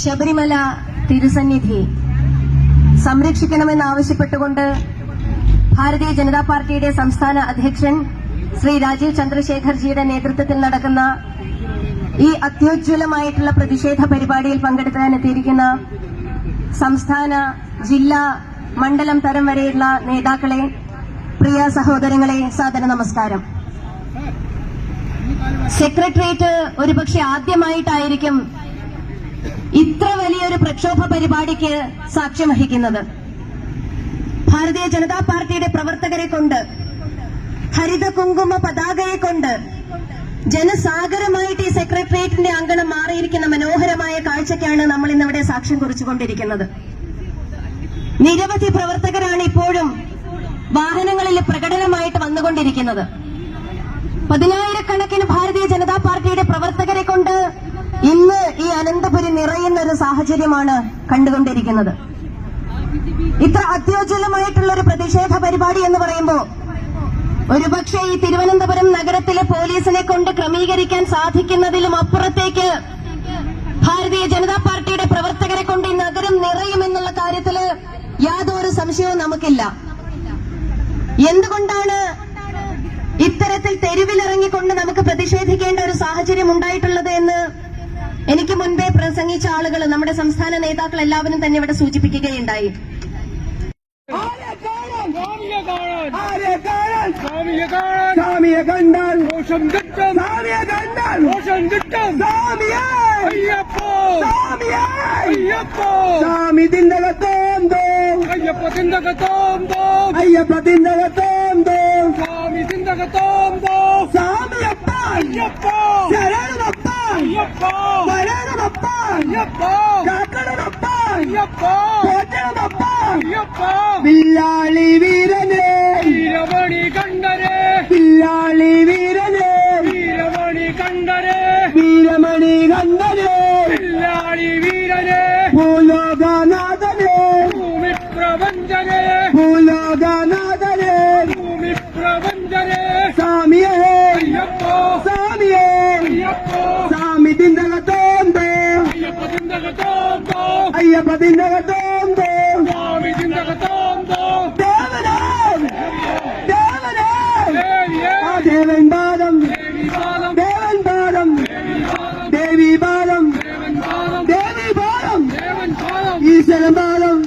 ശബരിമല തിരുസന്നിധി സംരക്ഷിക്കണമെന്നാവശ്യപ്പെട്ടുകൊണ്ട് ഭാരതീയ ജനതാ പാർട്ടിയുടെ സംസ്ഥാന അധ്യക്ഷൻ ശ്രീ രാജീവ് ചന്ദ്രശേഖർജിയുടെ നേതൃത്വത്തിൽ നടക്കുന്ന ഈ അത്യോജ്വലമായിട്ടുള്ള പ്രതിഷേധ പരിപാടിയിൽ പങ്കെടുക്കാനെത്തിയിരിക്കുന്ന സംസ്ഥാന ജില്ലാ മണ്ഡലം തരം വരെയുള്ള നേതാക്കളെ പ്രിയ സഹോദരങ്ങളെ സാദര നമസ്കാരം. സെക്രട്ടേറിയറ്റ് ഒരുപക്ഷെ ആദ്യമായിട്ടായിരിക്കും ഇത്ര വലിയൊരു പ്രക്ഷോഭ പരിപാടിക്ക് സാക്ഷ്യം വഹിക്കുന്നത് ഭാരതീയ ജനതാ പാർട്ടിയുടെ പ്രവർത്തകരെ കൊണ്ട് ഹരിത കുങ്കുമ പതാകയെ കൊണ്ട് ജനസാഗരമായിട്ട് ഈ സെക്രട്ടേറിയറ്റിന്റെ അങ്കണം മാറിയിരിക്കുന്ന മനോഹരമായ കാഴ്ചയ്ക്കാണ് നമ്മൾ ഇന്നിവിടെ സാക്ഷ്യം കുറിച്ചുകൊണ്ടിരിക്കുന്നത്. നിരവധി പ്രവർത്തകരാണ് ഇപ്പോഴും വാഹനങ്ങളിൽ പ്രകടനമായിട്ട് വന്നുകൊണ്ടിരിക്കുന്നത്. പതിനായിരക്കണക്കിന് ഭാരതീയ ജനതാ പാർട്ടിയുടെ പ്രവർത്തകരെ കൊണ്ട് ഇന്ന് ഈ അനന്തപുരി നിറയുന്ന ഒരു സാഹചര്യമാണ് കണ്ടുകൊണ്ടിരിക്കുന്നത്. ഇത്ര അത്യോജ്വലമായിട്ടുള്ള ഒരു പ്രതിഷേധ പരിപാടി എന്ന് പറയുമ്പോൾ ഒരുപക്ഷെ ഈ തിരുവനന്തപുരം നഗരത്തിലെ പോലീസിനെ കൊണ്ട് ക്രമീകരിക്കാൻ സാധിക്കുന്നതിലും അപ്പുറത്തേക്ക് ഭാരതീയ ജനതാ പാർട്ടിയുടെ പ്രവർത്തകരെ കൊണ്ട് ഈ നഗരം നിറയുമെന്നുള്ള കാര്യത്തിൽ യാതൊരു സംശയവും നമുക്കില്ല. എന്തുകൊണ്ടാണ് ഇത്തരത്തിൽ തെരുവിലിറങ്ങിക്കൊണ്ട് നമുക്ക് പ്രതിഷേധിക്കേണ്ട ഒരു സാഹചര്യം ഉണ്ടായിട്ടുള്ളത് എന്ന് എനിക്ക് മുൻപേ പ്രസംഗിച്ച ആളുകൾ നമ്മുടെ സംസ്ഥാന നേതാക്കൾ എല്ലാവരും തന്നെ ഇവിടെ സൂചിപ്പിക്കുകയുണ്ടായി. അയ്യപ്പ. സ്വാമിയെ കാണാൻ வில்லாளி வீரனே. வீரமணி கண்டரே. வில்லாளி வீரனே. வீரமணி கண்டரே. வீரமணி கண்டரே வில்லாளி வீரனே. பூலோகநாதனே. பூமி பிரபஞ்சனே. பூலோகநாதனே. பூமி பிரபஞ்சனே. சாமியே. சாமியே. சாமி திந்தக தோந்தே അയ്യപ്പ തിന്തകത്തോം തോം അയ്യപ്പ തിന്തകത്തോന്തോ സ്വാമി തിന്തകത്തോം തോം ദേവനാം ദേവനാം ദേവിയേ ആ ദേവൻ പാദം ദേവിപാദം ദേവൻ പാദം ദേവി പാദം ദേവൻ പാദം ദേവി പാദം ദേവൻ പാദം ഈശ്വരൻ പാദം